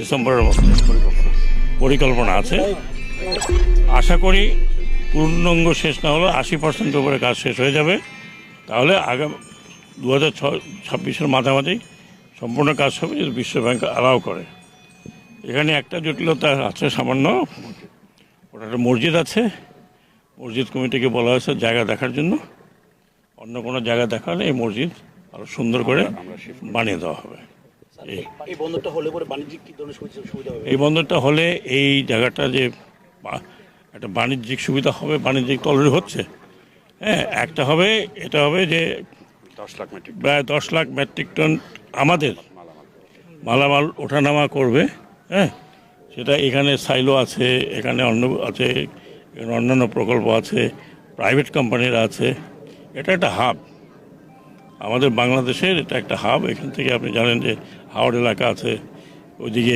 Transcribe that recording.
ডিসেম্বরের মধ্যে পরিকল্পনা আছে। আশা করি পূর্ণাঙ্গ শেষ না হলেও আশি পার্সেন্টের উপরে কাজ শেষ হয়ে যাবে। তাহলে আগাম দু হাজার ছাব্বিশের মাঝামাঝি সম্পূর্ণ কাজ হবে যদি বিশ্ব ব্যাংক অ্যালাউ করে। এখানে একটা জটিলতা আছে সামান্য। ওটা একটা মসজিদ আছে। মসজিদ কমিটিকে বলা হয়েছে জায়গা দেখার জন্য। অন্য কোনো জায়গা দেখালে এই মসজিদ আরও সুন্দর করে বানিয়ে দেওয়া হবে। এই এই বন্দরটা হলে পরে বাণিজ্যিক কি ধরনের সুবিধা সুবিধা হবে? এই বন্দরটা হলে এই জায়গাটা যে বা- একটা বাণিজ্যিক সুবিধা হবে বাণিজ্যিক তো অলরেডি হচ্ছে। হ্যাঁ একটা হবে এটা হবে যে দশ লাখ মেট্রিক প্রায় দশ লাখ মেট্রিক টন আমাদের মালামাল ওঠানামা করবে হ্যাঁ। সেটা এখানে সাইলো আছে এখানে অন্য আছে এখানে অন্যান্য প্রকল্প আছে প্রাইভেট কোম্পানির আছে। এটা একটা হাব আমাদের বাংলাদেশের এটা একটা হাব। এখান থেকে আপনি জানেন যে হাওড় এলাকা আছে ওইদিকে